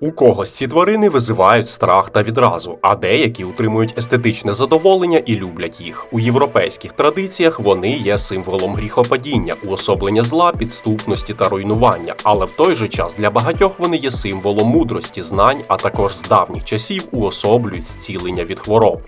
У когось ці тварини визивають страх та відразу, а деякі утримують естетичне задоволення і люблять їх. У європейських традиціях вони є символом гріхопадіння, уособлення зла, підступності та руйнування. Але в той же час для багатьох вони є символом мудрості, знань, а також з давніх часів уособлюють зцілення від хвороб.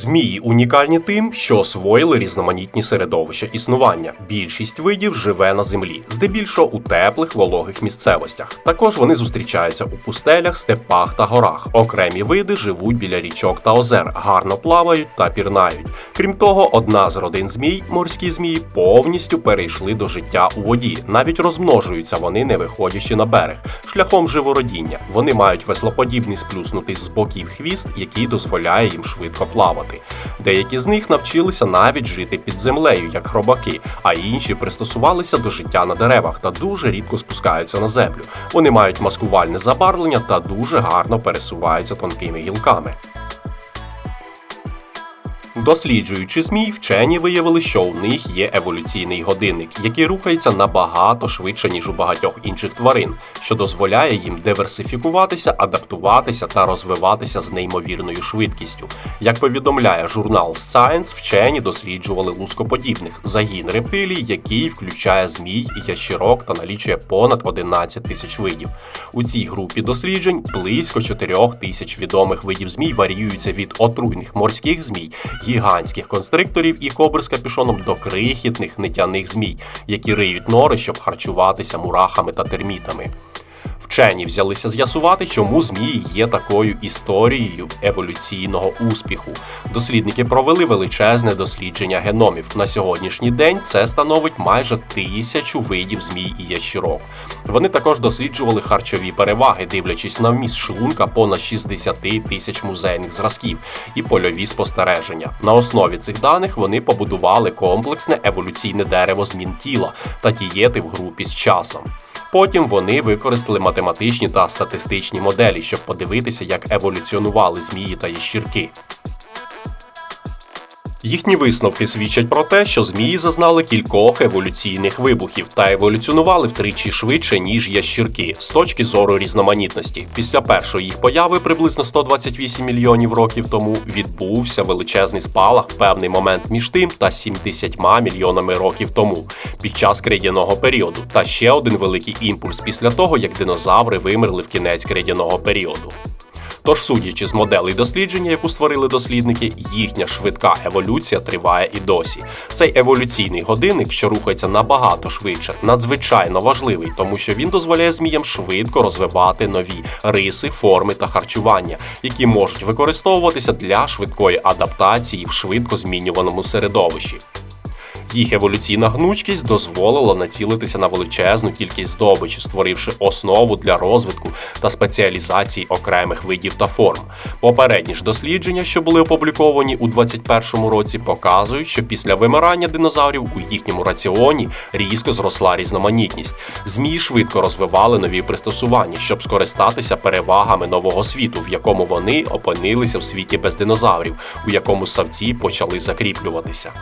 Змії унікальні тим, що освоїли різноманітні середовища існування. Більшість видів живе на землі, здебільшого у теплих вологих місцевостях. Також вони зустрічаються у пустелях, степах та горах. Окремі види живуть біля річок та озер, гарно плавають та пірнають. Крім того, одна з родин змій, морські змії, повністю перейшли до життя у воді. Навіть розмножуються вони, не виходячи на берег, шляхом живородіння. Вони мають веслоподібний сплюснутий з боків хвіст, який дозволяє їм швидко плавати. Деякі з них навчилися навіть жити під землею, як хробаки, а інші пристосувалися до життя на деревах та дуже рідко спускаються на землю. Вони мають маскувальне забарвлення та дуже гарно пересуваються тонкими гілками. Досліджуючи змій, вчені виявили, що у них є еволюційний годинник, який рухається набагато швидше, ніж у багатьох інших тварин, що дозволяє їм диверсифікуватися, адаптуватися та розвиватися з неймовірною швидкістю. Як повідомляє журнал Science, вчені досліджували лускоподібних загін рептилій, який включає змій, ящірок та налічує понад 11 тисяч видів. У цій групі досліджень близько 4 тисяч відомих видів змій варіюються від отруйних морських змій гігантських констрикторів і кобр з капюшоном до крихітних нитяних змій, які риють нори, щоб харчуватися мурахами та термітами. Вчені взялися з'ясувати, чому змії є такою історією еволюційного успіху. Дослідники провели величезне дослідження геномів. На сьогоднішній день це становить майже тисячу видів змій і ящірок. Вони також досліджували харчові переваги, дивлячись на вміст шлунка понад 60 тисяч музейних зразків і польові спостереження. На основі цих даних вони побудували комплексне еволюційне дерево змін тіла та дієти в групі з часом. Потім вони використали математичні та статистичні моделі, щоб подивитися, як еволюціонували змії та ящірки. Їхні висновки свідчать про те, що змії зазнали кількох еволюційних вибухів та еволюціонували втричі швидше, ніж ящірки з точки зору різноманітності. Після першої їх появи, приблизно 128 мільйонів років тому, відбувся величезний спалах в певний момент між тим та 70 мільйонами років тому, під час крейдяного періоду, та ще один великий імпульс після того, як динозаври вимерли в кінець крейдяного періоду. Тож, судячи з моделей дослідження, яку створили дослідники, їхня швидка еволюція триває і досі. Цей еволюційний годинник, що рухається набагато швидше, надзвичайно важливий, тому що він дозволяє зміям швидко розвивати нові риси, форми та харчування, які можуть використовуватися для швидкої адаптації в швидко змінюваному середовищі. Їх еволюційна гнучкість дозволила націлитися на величезну кількість здобичі, створивши основу для розвитку та спеціалізації окремих видів та форм. Попередні ж дослідження, що були опубліковані у 2021 році, показують, що після вимирання динозаврів у їхньому раціоні різко зросла різноманітність. Змії швидко розвивали нові пристосування, щоб скористатися перевагами нового світу, в якому вони опинилися в світі без динозаврів, у якому савці почали закріплюватися.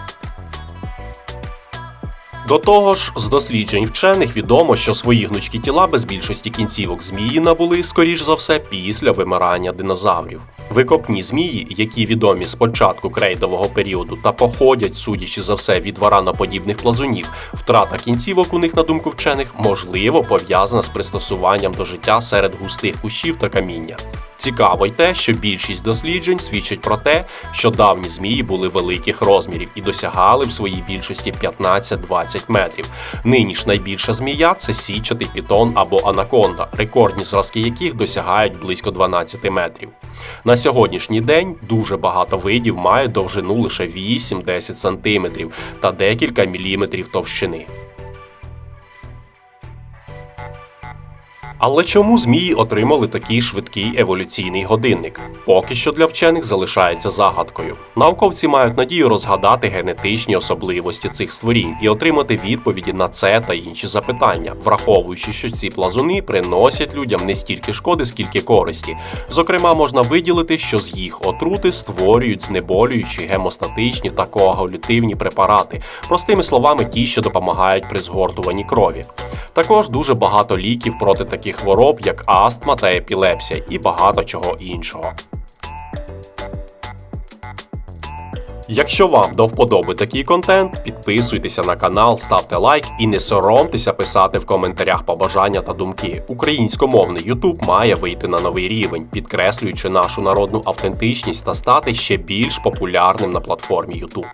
До того ж, з досліджень вчених відомо, що свої гнучкі тіла без більшості кінцівок змії набули, скоріш за все, після вимирання динозаврів. Викопні змії, які відомі з початку крейдового періоду та походять, судячи за все, від вараноподібних плазунів, втрата кінцівок у них, на думку вчених, можливо пов'язана з пристосуванням до життя серед густих кущів та каміння. Цікаво й те, що більшість досліджень свідчить про те, що давні змії були великих розмірів і досягали в своїй більшості 15-20 метрів. Нині ж найбільша змія це січатий пітон або анаконда, рекордні зразки яких досягають близько 12 метрів. На сьогоднішній день дуже багато видів мають довжину лише 8-10 сантиметрів та декілька міліметрів товщини. Але чому змії отримали такий швидкий еволюційний годинник? Поки що для вчених залишається загадкою. Науковці мають надію розгадати генетичні особливості цих створінь і отримати відповіді на це та інші запитання, враховуючи, що ці плазуни приносять людям не стільки шкоди, скільки користі. Зокрема, можна виділити, що з їх отрути створюють знеболюючі, гемостатичні та коагулятивні препарати, простими словами, ті, що допомагають при згортуванні крові. Також дуже багато ліків проти таких хвороб, як астма та епілепсія, і багато чого іншого. Якщо вам до вподоби такий контент, підписуйтеся на канал, ставте лайк і не соромтеся писати в коментарях побажання та думки. Українськомовний YouTube має вийти на новий рівень, підкреслюючи нашу народну автентичність та стати ще більш популярним на платформі YouTube.